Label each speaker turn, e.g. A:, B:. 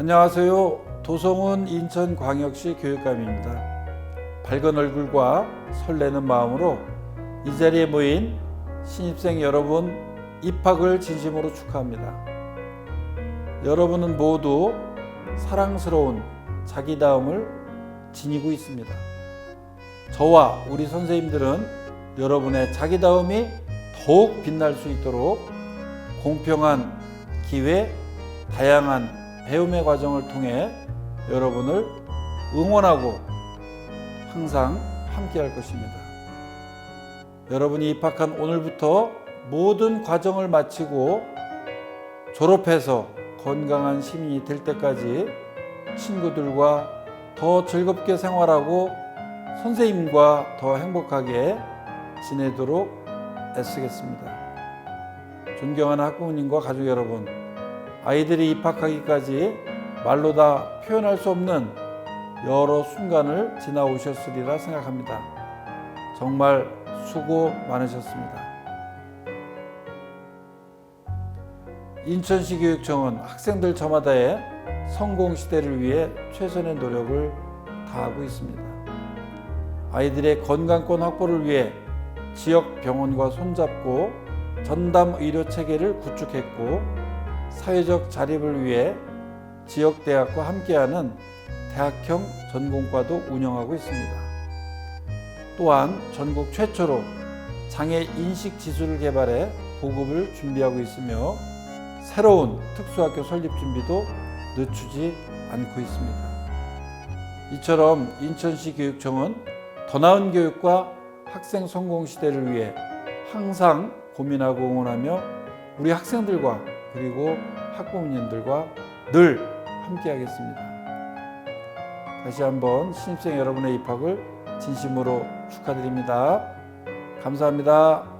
A: 안녕하세요. 도성훈 인천광역시 교육감입니다. 밝은 얼굴과 설레는 마음으로 이 자리에 모인 신입생 여러분 입학을 진심으로 축하합니다. 여러분은 모두 사랑스러운 자기다움을 지니고 있습니다. 저와 우리 선생님들은 여러분의 자기다움이 더욱 빛날 수 있도록 공평한 기회, 다양한 배움의 과정을 통해 여러분을 응원하고 항상 함께 할 것입니다. 여러분이 입학한 오늘부터 모든 과정을 마치고 졸업해서 건강한 시민이 될 때까지 친구들과 더 즐겁게 생활하고 선생님과 더 행복하게 지내도록 애쓰겠습니다. 존경하는 학부모님과 가족 여러분, 아이들이 입학하기까지 말로 다 표현할 수 없는 여러 순간을 지나오셨으리라 생각합니다. 정말 수고 많으셨습니다. 인천시 교육청은 학생들 저마다의 성공 시대를 위해 최선의 노력을 다하고 있습니다. 아이들의 건강권 확보를 위해 지역 병원과 손잡고 전담 의료 체계를 구축했고 사회적 자립을 위해 지역 대학과 함께하는 대학형 전공과도 운영하고 있습니다. 또한 전국 최초로 장애 인식 지수를 개발해 보급을 준비하고 있으며 새로운 특수학교 설립 준비도 늦추지 않고 있습니다. 이처럼 인천시 교육청은 더 나은 교육과 학생 성공 시대를 위해 항상 고민하고 응원하며 우리 학생들과 그리고 학부모님들과 늘 함께 하겠습니다. 다시 한번 신입생 여러분의 입학을 진심으로 축하드립니다. 감사합니다.